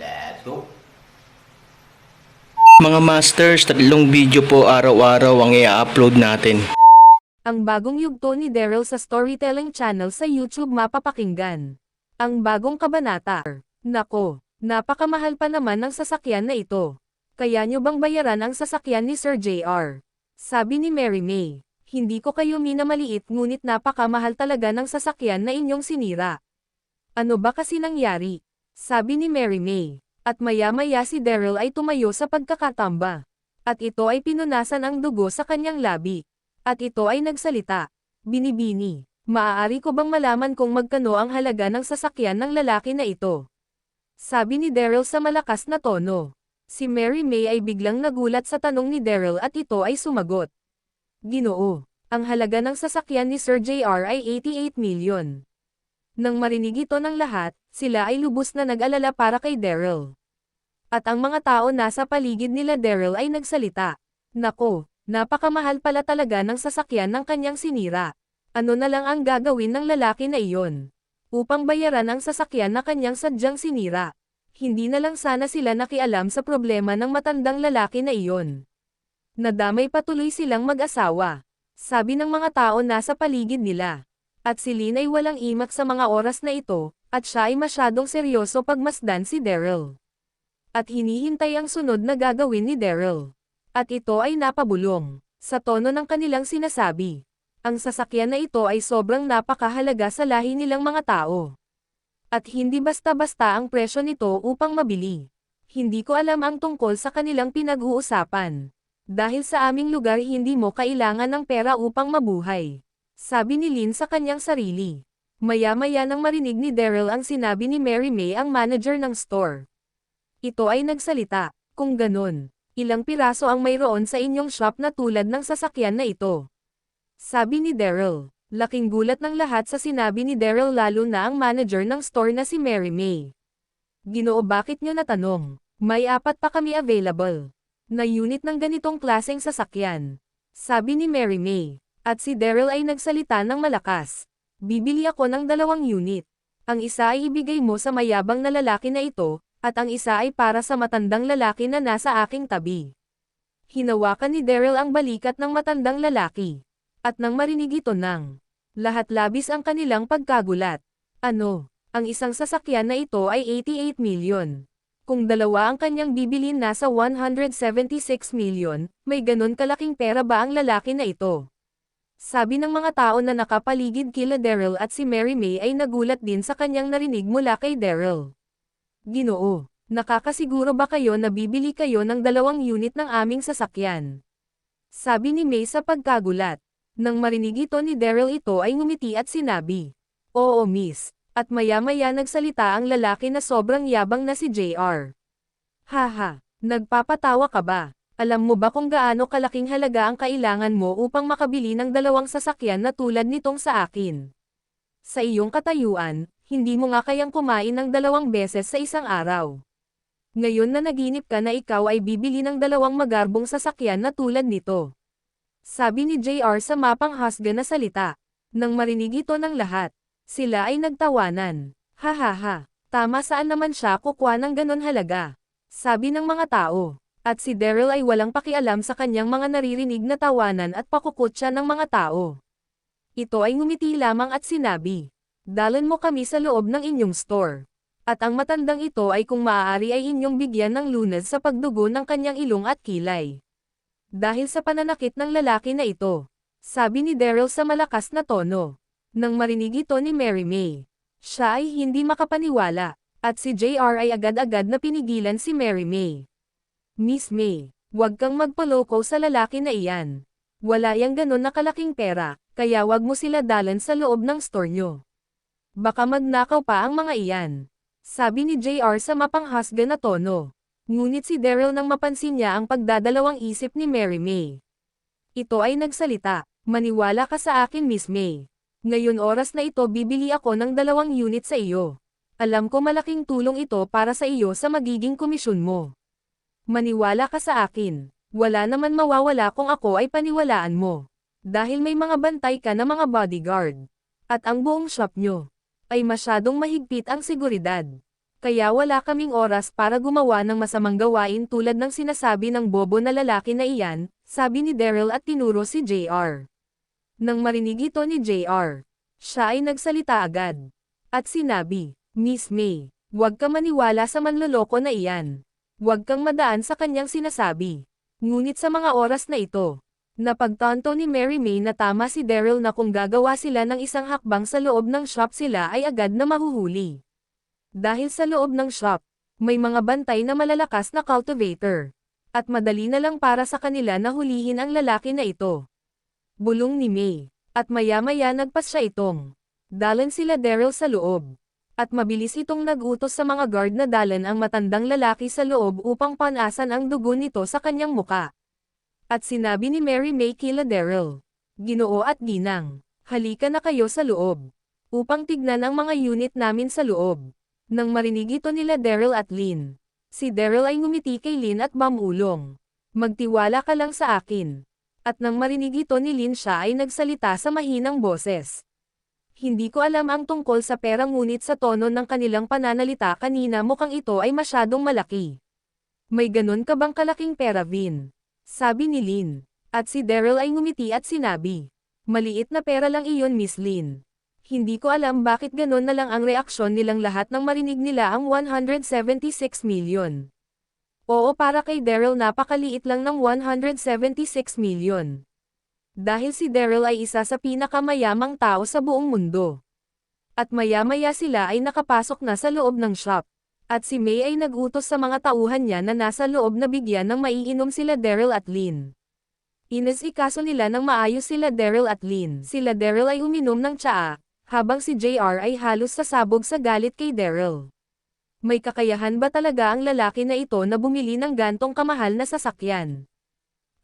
let's go! Mga masters, tatlong video po araw-araw ang i-upload natin. Ang bagong yugto ni Daryl sa Storytelling Channel sa YouTube mapapakinggan. Ang bagong kabanata. Nako, napakamahal pa naman ng sasakyan na ito. Kaya nyo bang bayaran ang sasakyan ni Sir JR? Sabi ni Mary May. Hindi ko kayo minamaliit ngunit napakamahal talaga ng sasakyan na inyong sinira. Ano ba kasi nangyari? Sabi ni Mary May. At maya-maya si Daryl ay tumayo sa pagkakatamba. At ito ay pinunasan ang dugo sa kanyang labi. At ito ay nagsalita. Binibini. Maaari ko bang malaman kung magkano ang halaga ng sasakyan ng lalaki na ito? Sabi ni Daryl sa malakas na tono. Si Mary May ay biglang nagulat sa tanong ni Daryl at ito ay sumagot. Ginoo, ang halaga ng sasakyan ni Sir JR ay 88 million. Nang marinig ito ng lahat, sila ay lubos na nag-alala para kay Daryl. At ang mga tao nasa paligid nila Daryl ay nagsalita. Nako, napakamahal pala talaga ng sasakyan ng kanyang sinira. Ano na lang ang gagawin ng lalaki na iyon? Upang bayaran ang sasakyan na kanyang sadyang sinira. Hindi na lang sana sila nakialam sa problema ng matandang lalaki na iyon. Nadamay patuloy silang mag-asawa. Sabi ng mga tao nasa paligid nila. At si Lynn ay walang imak sa mga oras na ito, at siya ay masyadong seryoso pagmasdan si Daryl. At hinihintay ang sunod na gagawin ni Daryl. At ito ay napabulong. Sa tono ng kanilang sinasabi. Ang sasakyan na ito ay sobrang napakahalaga sa lahi nilang mga tao. At hindi basta-basta ang presyo nito upang mabili. Hindi ko alam ang tungkol sa kanilang pinag-uusapan. Dahil sa aming lugar hindi mo kailangan ng pera upang mabuhay. Sabi ni Lynn sa kanyang sarili. Maya-maya nang marinig ni Daryl ang sinabi ni Mary May ang manager ng store. Ito ay nagsalita, kung ganon, ilang piraso ang mayroon sa inyong shop na tulad ng sasakyan na ito. Sabi ni Daryl. Laking gulat ng lahat sa sinabi ni Daryl lalo na ang manager ng store na si Mary May. Ginoo bakit nyo natanong? May apat pa kami available. Na unit ng ganitong klaseng sasakyan. Sabi ni Mary May. At si Daryl ay nagsalita ng malakas. Bibili ako ng dalawang unit. Ang isa ay ibigay mo sa mayabang na lalaki na ito, at ang isa ay para sa matandang lalaki na nasa aking tabi. Hinawakan ni Daryl ang balikat ng matandang lalaki. At nang marinig ito nang, lahat labis ang kanilang pagkagulat. Ano, ang isang sasakyan na ito ay 88 million. Kung dalawa ang kanyang bibilin nasa 176 million, may ganon kalaking pera ba ang lalaki na ito? Sabi ng mga tao na nakapaligid kila Daryl at si Mary May ay nagulat din sa kanyang narinig mula kay Daryl. Ginoo, nakakasiguro ba kayo na bibili kayo ng dalawang unit ng aming sasakyan? Sabi ni May sa pagkagulat. Nang marinig ito ni Daryl ito ay ngumiti at sinabi, Oo miss, at maya-maya nagsalita ang lalaki na sobrang yabang na si JR. Haha, nagpapatawa ka ba? Alam mo ba kung gaano kalaking halaga ang kailangan mo upang makabili ng dalawang sasakyan na tulad nitong sa akin? Sa iyong katayuan, hindi mo nga kayang kumain ng dalawang beses sa isang araw. Ngayon na naginip ka na ikaw ay bibili ng dalawang magarbong sasakyan na tulad nito. Sabi ni JR sa mapang hasga na salita. Nang marinig ito ng lahat, sila ay nagtawanan. Hahaha, tama saan naman siya kukuha ng ganon halaga? Sabi ng mga tao. At si Daryl ay walang pakialam sa kanyang mga naririnig na tawanan at pakukutsa ng mga tao. Ito ay ngumiti lamang at sinabi, Dalan mo kami sa loob ng inyong store. At ang matandang ito ay kung maaari ay inyong bigyan ng lunas sa pagdugo ng kanyang ilong at kilay. Dahil sa pananakit ng lalaki na ito, sabi ni Daryl sa malakas na tono. Nang marinig ito ni Mary May, siya ay hindi makapaniwala, at si JR ay agad-agad na pinigilan si Mary May. Miss May, huwag kang magpaloko sa lalaki na iyan. Wala yang ganon na kalaking pera, kaya wag mo sila dalan sa loob ng store nyo. Baka magnakaw pa ang mga iyan. Sabi ni JR sa mapanghasga na tono. Ngunit si Daryl nang mapansin niya ang pagdadalawang isip ni Mary May. Ito ay nagsalita, maniwala ka sa akin Miss May. Ngayon oras na ito bibili ako ng dalawang unit sa iyo. Alam ko malaking tulong ito para sa iyo sa magiging komisyon mo. Maniwala ka sa akin. Wala naman mawawala kung ako ay paniwalaan mo. Dahil may mga bantay ka na mga bodyguard. At ang buong shop nyo ay masyadong mahigpit ang seguridad. Kaya wala kaming oras para gumawa ng masamang gawain tulad ng sinasabi ng bobo na lalaki na iyan, sabi ni Daryl at tinuro si JR. Nang marinig ito ni JR, siya ay nagsalita agad. At sinabi, Miss May, huwag ka maniwala sa manloloko na iyan. Huwag kang madaan sa kanyang sinasabi. Ngunit sa mga oras na ito, napagtanto ni Mary May na tama si Daryl na kung gagawa sila ng isang hakbang sa loob ng shop sila ay agad na mahuhuli. Dahil sa loob ng shop, may mga bantay na malalakas na cultivator. At madali na lang para sa kanila na hulihin ang lalaki na ito. Bulong ni May. At maya-maya nagpas siya itong. Dalan sila Daryl sa loob. At mabilis itong nagutos sa mga guard na dalan ang matandang lalaki sa loob upang panasan ang dugo nito sa kanyang muka. At sinabi ni Mary May kila Daryl. Ginoo at ginang, halika na kayo sa loob. Upang tignan ang mga unit namin sa loob. Nang marinig ito nila Daryl at Lynn. Si Daryl ay ngumiti kay Lynn at mamulong. Magtiwala ka lang sa akin. At nang marinig ito ni Lynn siya ay nagsalita sa mahinang boses. Hindi ko alam ang tungkol sa pera ngunit sa tono ng kanilang pananalita kanina mukhang ito ay masyadong malaki. May ganon ka bang kalaking pera Vin? Sabi ni Lynn. At si Daryl ay ngumiti at sinabi. Maliit na pera lang iyon Miss Lynn. Hindi ko alam bakit ganon na lang ang reaksyon nilang lahat nang marinig nila ang 176 million. Oo para kay Daryl napakaliit lang ng 176 million. Dahil si Daryl ay isa sa pinakamayamang tao sa buong mundo. At maya-maya sila ay nakapasok na sa loob ng shop. At si May ay nagutos sa mga tauhan niya na nasa loob na bigyan ng maiinom sila Daryl at Lynn. Inas-ikaso nila ng maayos sila Daryl at Lynn. Sila Daryl ay uminom ng tsaa, habang si JR ay halos sasabog sa galit kay Daryl. May kakayahan ba talaga ang lalaki na ito na bumili ng gantong kamahal na sasakyan?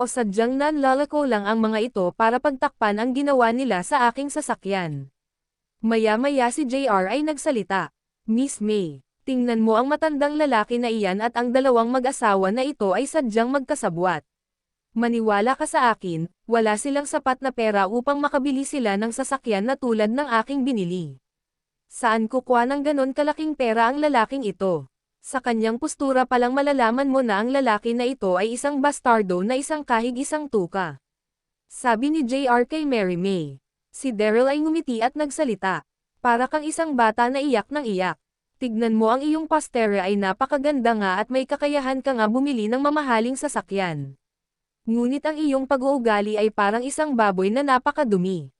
O sadyang nanlalako lang ang mga ito para pagtakpan ang ginawa nila sa aking sasakyan? Maya-maya si JR ay nagsalita. Miss May, tingnan mo ang matandang lalaki na iyan at ang dalawang mag-asawa na ito ay sadyang magkasabwat. Maniwala ka sa akin, wala silang sapat na pera upang makabili sila ng sasakyan na tulad ng aking binili. Saan kukuha ng ganon kalaking pera ang lalaking ito? Sa kanyang postura palang malalaman mo na ang lalaki na ito ay isang bastardo na isang kahig isang tuka. Sabi ni JR kay Mary May. Si Daryl ay ngumiti at nagsalita. Para kang isang bata na iyak ng iyak. Tignan mo ang iyong pastera ay napakaganda nga at may kakayahan ka nga bumili ng mamahaling sasakyan. Ngunit ang iyong pag-uugali ay parang isang baboy na napakadumi.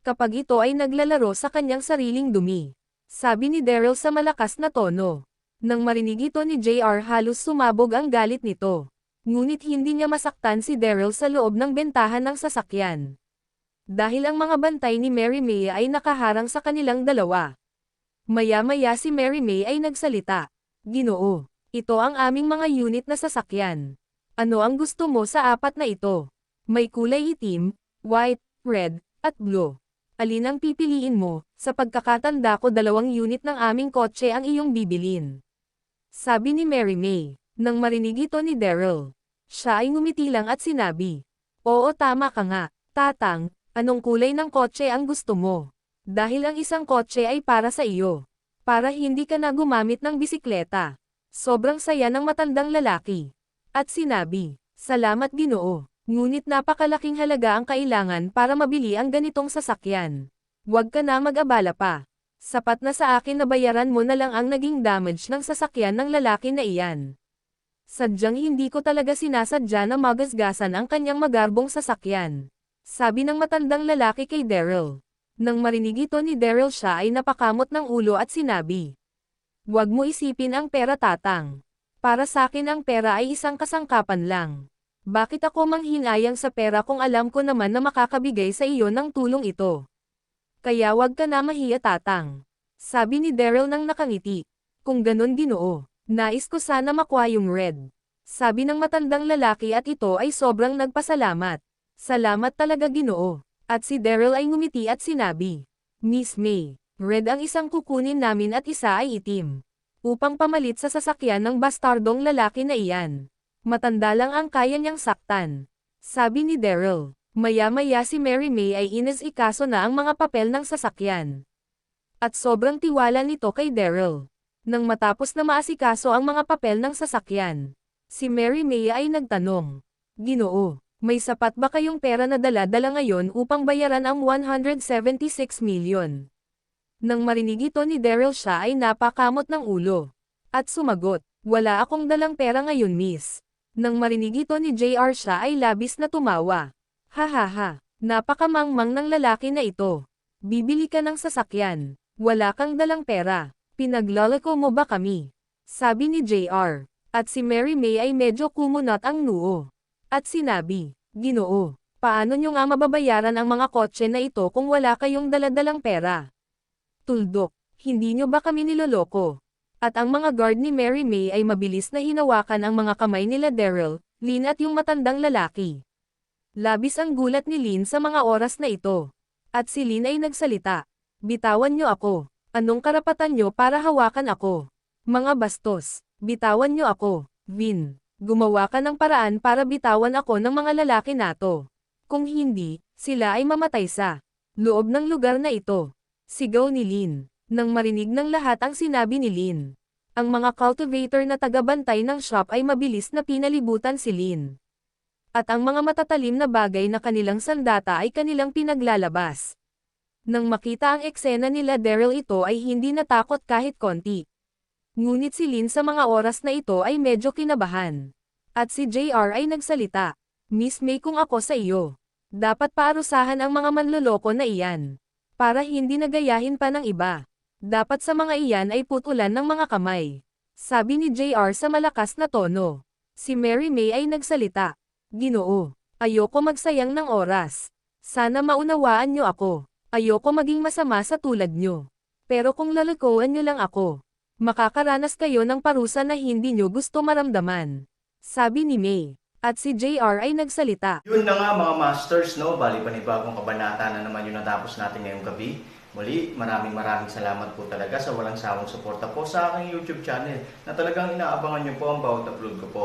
Kapag ito ay naglalaro sa kanyang sariling dumi. Sabi ni Daryl sa malakas na tono. Nang marinig ito ni JR halos sumabog ang galit nito. Ngunit hindi niya masaktan si Daryl sa loob ng bentahan ng sasakyan. Dahil ang mga bantay ni Mary May ay nakaharang sa kanilang dalawa. Maya-maya si Mary May ay nagsalita. Ginoo, ito ang aming mga unit na sasakyan. Ano ang gusto mo sa apat na ito? May kulay itim, white, red, at blue. Alin ang pipiliin mo? Sa pagkakatanda ko dalawang unit ng aming kotse ang iyong bibilin. Sabi ni Mary May, nang marinig ito ni Daryl. Siya ay ngumiti lang at sinabi, Oo tama ka nga, tatang, anong kulay ng kotse ang gusto mo? Dahil ang isang kotse ay para sa iyo. Para hindi ka na gumamit ng bisikleta. Sobrang saya ng matandang lalaki. At sinabi, Salamat ginoo, ngunit napakalaking halaga ang kailangan para mabili ang ganitong sasakyan. Huwag ka na mag-abala pa. Sapat na sa akin na bayaran mo na lang ang naging damage ng sasakyan ng lalaki na iyan. Sadyang hindi ko talaga sinasadya na magasgasan ang kanyang magarbong sasakyan. Sabi ng matandang lalaki kay Daryl. Nang marinig ito ni Daryl siya ay napakamot ng ulo at sinabi. Huwag mo isipin ang pera tatang. Para sa akin ang pera ay isang kasangkapan lang. Bakit ako manghinayang sa pera kung alam ko naman na makakabigay sa iyo ng tulong ito? Kaya wag ka na mahiya tatang. Sabi ni Daryl nang nakangiti. Kung ganun ginoo, nais ko sana makuha yung red. Sabi ng matandang lalaki at ito ay sobrang nagpasalamat. Salamat talaga ginoo. At si Daryl ay ngumiti at sinabi, Miss May, red ang isang kukunin namin at isa ay itim. Upang pamalit sa sasakyan ng bastardong lalaki na iyan. Matanda lang ang kaya niyang saktan. Sabi ni Daryl. Maya-maya si Mary May ay inas-ikaso na ang mga papel ng sasakyan. At sobrang tiwala nito kay Daryl. Nang matapos na maasikaso ang mga papel ng sasakyan, si Mary May ay nagtanong, Ginoo, may sapat ba kayong pera na dala-dala ngayon upang bayaran ang 176 million? Nang marinig ito ni Daryl siya ay napakamot ng ulo. At sumagot, wala akong dalang pera ngayon miss. Nang marinig ito ni JR siya ay labis na tumawa. Hahaha, napakamangmang ng lalaki na ito. Bibili ka ng sasakyan. Wala kang dalang pera. Pinaglalako mo ba kami? Sabi ni JR. At si Mary May ay medyo kumunot ang noo. At sinabi, Ginoo, paano nyo nga mababayaran ang mga kotse na ito kung wala kayong daladalang pera? Tuldok, hindi nyo ba kami niloloko? At ang mga guard ni Mary May ay mabilis na hinawakan ang mga kamay nila Daryl, Lynn at yung matandang lalaki. Labis ang gulat ni Lynn sa mga oras na ito. At si Lynn ay nagsalita. Bitawan nyo ako. Anong karapatan nyo para hawakan ako? Mga bastos, bitawan nyo ako. Vin, gumawa ka ng paraan para bitawan ako ng mga lalaki nato. Kung hindi, sila ay mamatay sa loob ng lugar na ito. Sigaw ni Lin. Nang marinig ng lahat ang sinabi ni Lin. Ang mga cultivator na tagabantay ng shop ay mabilis na pinalibutan si Lin. At ang mga matatalim na bagay na kanilang sandata ay kanilang pinaglalabas. Nang makita ang eksena nila Daryl ito ay hindi natakot kahit konti. Ngunit si Lin sa mga oras na ito ay medyo kinabahan. At si JR ay nagsalita. Miss May kung ako sa iyo. Dapat paarusahan ang mga manloloko na iyan. Para hindi nagayahin pa ng iba. Dapat sa mga iyan ay putulan ng mga kamay. Sabi ni JR sa malakas na tono. Si Mary May ay nagsalita. Ginoo, ayoko magsayang ng oras. Sana maunawaan niyo ako. Ayoko maging masama sa tulad niyo. Pero kung lalakoan niyo lang ako, makakaranas kayo ng parusa na hindi niyo gusto maramdaman. Sabi ni May. At si JR ay nagsalita. Yun na nga mga masters, no? Bali panibagong kabanata na naman yung natapos natin ngayong gabi. Muli, maraming maraming salamat po talaga sa walang sawang suporta po sa aking YouTube channel na talagang inaabangan niyo po ang bawat upload ko po.